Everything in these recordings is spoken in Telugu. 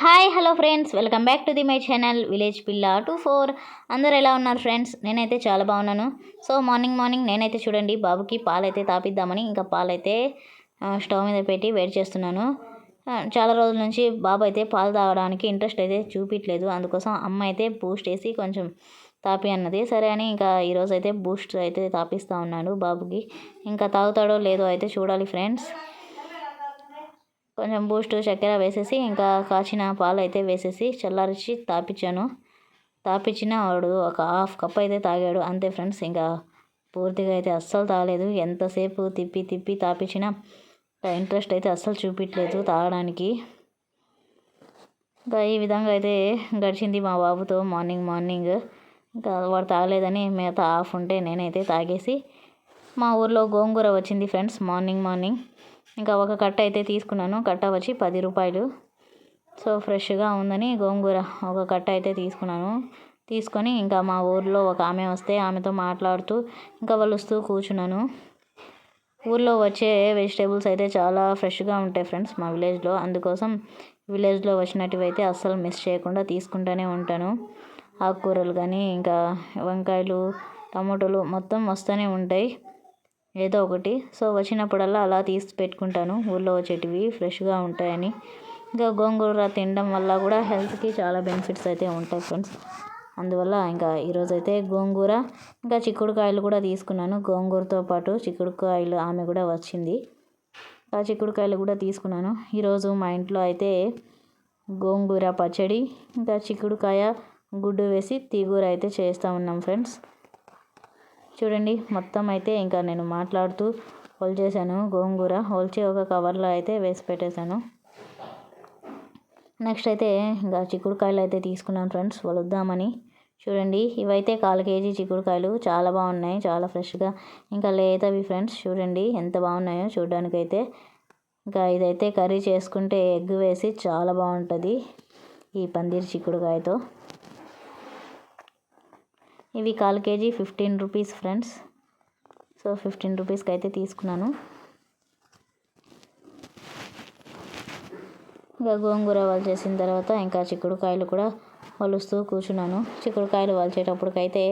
Hi hello friends welcome back to the my channel village పిల్ల టూ ఫోర్ అందరు ఎలా ఉన్నారు ఫ్రెండ్స్ నేనైతే చాలా బాగున్నాను. సో మార్నింగ్ మార్నింగ్ నేనైతే చూడండి బాబుకి పాలైతే తాపిద్దామని ఇంకా పాలైతే స్టవ్ మీద పెట్టి వెయిట్ చేస్తున్నాను. చాలా రోజుల నుంచి బాబు అయితే పాలు తాగడానికి ఇంట్రెస్ట్ అయితే చూపించలేదు అందుకోసం అమ్మ అయితే బూస్ట్ వేసి కొంచెం తాపి అన్నది. సరే అని ఇంకా ఈరోజు అయితే బూస్ట్ అయితే తాపిస్తూ ఉన్నాడు బాబుకి. ఇంకా తాగుతాడో లేదో అయితే చూడాలి ఫ్రెండ్స్ కొంచెం బూస్ట్ చక్కెర వేసేసి ఇంకా కాచిన పాలు అయితే వేసేసి చల్లారిచ్చి తాపించాను తాపించిన వాడు ఒక హాఫ్ కప్ అయితే తాగాడు. అంతే ఫ్రెండ్స్ ఇంకా పూర్తిగా అయితే అస్సలు తాగలేదు. ఎంతసేపు తిప్పి తిప్పి తాపించినా ఇంట్రెస్ట్ అయితే అస్సలు చూపించలేదు తాగడానికి. ఇంకా ఈ విధంగా అయితే గడిచింది మా బాబుతో మార్నింగ్ మార్నింగ్. ఇంకా వాడు తాగలేదని మిగతా హాఫ్ ఉంటే నేనైతే తాగేసి మా ఊర్లో గోంగూర వచ్చింది ఫ్రెండ్స్. Morning morning. ఇంకా ఒక కట్ట అయితే తీసుకున్నాను. కట్ట వచ్చి పది రూపాయలు. సో ఫ్రెష్గా ఉందని గోంగూర ఒక కట్ట అయితే తీసుకున్నాను. తీసుకొని ఇంకా మా ఊర్లో ఒక ఆమె వస్తే ఆమెతో మాట్లాడుతూ ఇంకా వలుస్తూ కూర్చున్నాను. ఊర్లో వచ్చే వెజిటేబుల్స్ అయితే చాలా ఫ్రెష్గా ఉంటాయి ఫ్రెండ్స్ మా విలేజ్లో. అందుకోసం విలేజ్లో వచ్చినట్టు అయితే అస్సలు మిస్ చేయకుండా తీసుకుంటూనే ఉంటాను. ఆకుకూరలు కానీ ఇంకా వంకాయలు టమాటోలు మొత్తం వస్తూనే ఉంటాయి. ఏదో ఒకటి. సో వచ్చినప్పుడల్లా అలా తీసి పెట్టుకుంటాను. ఊళ్ళో వచ్చేటివి ఫ్రెష్గా ఉంటాయని. ఇంకా గోంగూర తినడం వల్ల కూడా హెల్త్కి చాలా బెనిఫిట్స్ అయితే ఉంటాయి ఫ్రెండ్స్. అందువల్ల ఇంకా ఈరోజు అయితే గోంగూర ఇంకా చిక్కుడుకాయలు కూడా తీసుకున్నాను. గోంగూరతో పాటు చిక్కుడుకాయలు ఆమె కూడా వచ్చింది. ఆ చిక్కుడుకాయలు కూడా తీసుకున్నాను. ఈరోజు మా ఇంట్లో అయితే గోంగూర పచ్చడి ఇంకా చిక్కుడుకాయ గుడ్డు వేసి తీగూర అయితే చేస్తూ ఉన్నాం ఫ్రెండ్స్. చూడండి మొత్తం అయితే ఇంకా నేను మాట్లాడుతూ హోల్ చేశాను. గోంగూర హోల్చి ఒక కవర్లో అయితే వేసి పెట్టేశాను. నెక్స్ట్ అయితే ఇంకా చిక్కుడుకాయలు అయితే తీసుకున్నాను ఫ్రెండ్స్ వలుద్దామని. చూడండి ఇవైతే కాలు కేజీ చిక్కుడుకాయలు. చాలా బాగున్నాయి చాలా ఫ్రెష్గా. ఇంకా లేతవి ఫ్రెండ్స్ చూడండి ఎంత బాగున్నాయో చూడడానికైతే. ఇంకా ఇదైతే కర్రీ చేసుకుంటే ఎగ్ వేసి చాలా బాగుంటుంది ఈ పందిరి చిక్కుడుకాయతో. ఇవి call KG fifteen rupees friends. So fifteen రూపీస్కి అయితే తీసుకున్నాను. ఇంకా గోంగూర చేసిన తర్వాత ఇంకా చిక్కుడుకాయలు కూడా వలుస్తూ కూర్చున్నాను. చిక్కుడుకాయలు వలిచేటప్పటికైతే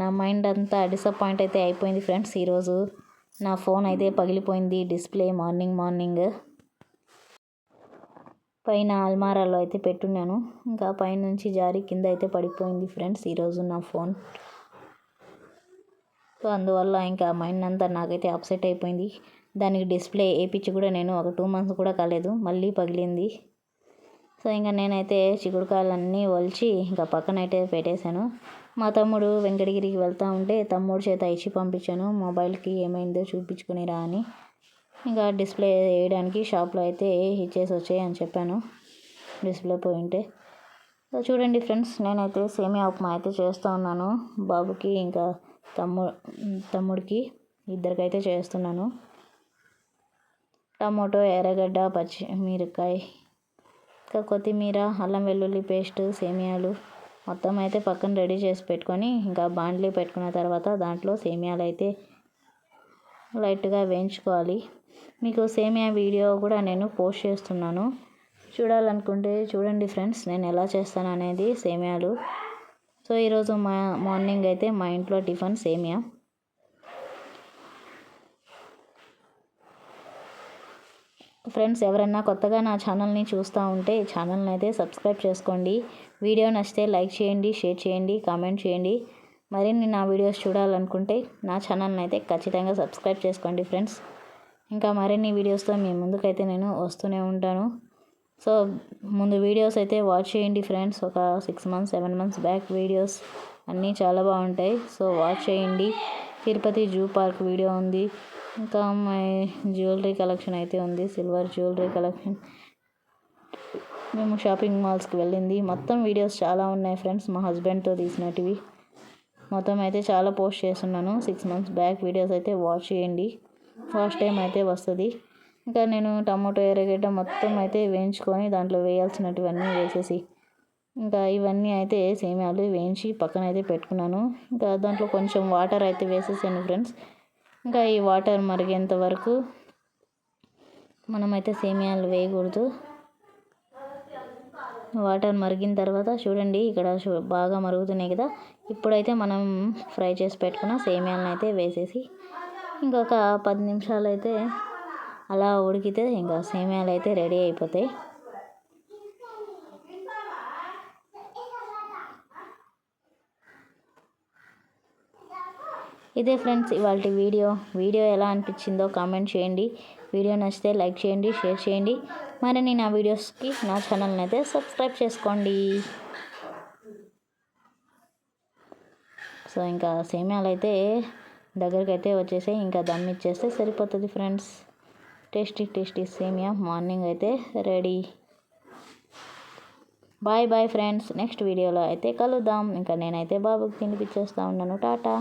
నా మైండ్ అంతా డిసప్పాయింట్ అయితే అయిపోయింది ఫ్రెండ్స్. ఈరోజు నా ఫోన్ అయితే పగిలిపోయింది డిస్ప్లే మార్నింగ్ మార్నింగ్. పైన అల్మారాలో అయితే పెట్టున్నాను. ఇంకా పైనుంచి జారి కింద అయితే పడిపోయింది ఫ్రెండ్స్ ఈరోజు నా ఫోన్. సో అందువల్ల ఇంకా మైండ్ అంతా నాకైతే అప్సెట్ అయిపోయింది. దానికి డిస్ప్లే వేయించి కూడా నేను ఒక టూ మంత్స్ కూడా కాలేదు మళ్ళీ పగిలింది. సో ఇంకా నేనైతే చిక్కుడుకాయలన్నీ ఒలిచి ఇంకా పక్కన అయితే పెట్టేశాను. మా తమ్ముడు వెంకటగిరికి వెళ్తూ ఉంటే తమ్ముడు చేత ఇచ్చి పంపించాను. మొబైల్కి ఏమైందో చూపించుకునిరా అని. ఇంకా డిస్ప్లే వేయడానికి షాప్లో అయితే ఇచ్చేసి వచ్చాయి అని చెప్పాను. డిస్ప్లే పోయింటే. చూడండి ఫ్రెండ్స్ నేనైతే సేమియా ఉప్మా అయితే చేస్తూ ఉన్నాను. బాబుకి ఇంకా తమ్ము తమ్ముడికి ఇద్దరికైతే చేస్తున్నాను. టమాటో ఎర్రగడ్డ పచ్చి మిరకాయ ఇంకా కొత్తిమీర అల్లం వెల్లుల్లి పేస్ట్ సేమియాలు మొత్తం అయితే పక్కన రెడీ చేసి పెట్టుకొని ఇంకా బాండ్లీ పెట్టుకున్న తర్వాత దాంట్లో సేమియాలు అయితే లైట్గా వేయించుకోవాలి. మీకు సేమియా వీడియో కూడా నేను పోస్ట్ చేస్తున్నాను. చూడాలనుకుంటే చూడండి ఫ్రెండ్స్ నేను ఎలా చేస్తాను అనేది సేమియాలు. సో ఈరోజు మా మార్నింగ్ అయితే మా ఇంట్లో టిఫిన్ సేమియా. ఫ్రెండ్స్ ఎవరన్నా కొత్తగా నా ఛానల్ని చూస్తూ ఉంటే ఛానల్ని అయితే సబ్స్క్రైబ్ చేసుకోండి. వీడియో నచ్చితే లైక్ చేయండి షేర్ చేయండి కామెంట్ చేయండి. మరిన్ని నా వీడియోస్ చూడాలనుకుంటే నా ఛానల్ని అయితే ఖచ్చితంగా సబ్స్క్రైబ్ చేసుకోండి ఫ్రెండ్స్. ఇంకా మరిన్ని వీడియోస్తో మీ ముందుకైతే నేను వస్తూనే ఉంటాను. సో ముందు వీడియోస్ అయితే వాచ్ చేయండి ఫ్రెండ్స్. ఒక six months seven months back videos అన్నీ చాలా బాగుంటాయి. సో వాచ్ చేయండి. తిరుపతి జూ పార్క్ వీడియో ఉంది. ఇంకా మై జ్యువెలరీ కలెక్షన్ అయితే ఉంది. Silver jewellery collection. మేము షాపింగ్ మాల్స్కి వెళ్ళింది. మొత్తం వీడియోస్ చాలా ఉన్నాయి ఫ్రెండ్స్. మా హస్బెండ్తో తీసినటివి. మొత్తం అయితే చాలా పోస్ట్ చేస్తున్నాను. సిక్స్ మంత్స్ బ్యాక్ వీడియోస్ అయితే వాచ్ చేయండి. ఫస్ట్ టైం అయితే వస్తుంది. ఇంకా నేను టమాటో ఎర్రగడ్డ మొత్తం అయితే వేయించుకొని దాంట్లో వేయాల్సినటువన్నీ వేసేసి ఇంకా ఇవన్నీ అయితే సేమియాలు వేయించి పక్కన అయితే పెట్టుకున్నాను. ఇంకా దాంట్లో కొంచెం వాటర్ అయితే వేసేసాను ఫ్రెండ్స్. ఇంకా ఈ వాటర్ మరిగేంత వరకు మనమైతే సేమియాలు వేయకూడదు. వాటర్ మరిగిన తర్వాత చూడండి ఇక్కడ బాగా మరుగుతున్నాయి కదా. ఇప్పుడైతే మనం ఫ్రై చేసి పెట్టుకున్న సేమియాలను అయితే వేసేసి ఇంకొక పది నిమిషాలు అయితే అలా ఉడికితే ఇంకా సేమియాలు అయితే రెడీ అయిపోతాయి. ఇదే ఫ్రెండ్స్ ఇవాళ వీడియో. వీడియో ఎలా అనిపించిందో కామెంట్ చేయండి. వీడియో నచ్చితే లైక్ చేయండి షేర్ చేయండి. మరిన్ని నా వీడియోస్కి నా ఛానల్ని అయితే సబ్స్క్రైబ్ చేసుకోండి. సో ఇంకా సేమ్యాలు అయితే దగ్గరికి అయితే వచ్చేసాయి ఇంకా దమ్ ఇచ్చేస్తే సరిపోతుంది ఫ్రెండ్స్. టేస్టీ టేస్టీ సేమియా. మార్నింగ్ అయితే ready. Bye bye friends. Next వీడియోలో అయితే కలుద్దాం. ఇంకా నేనైతే బాబుకి తినిపించేస్తూ ఉన్నాను. టాటా.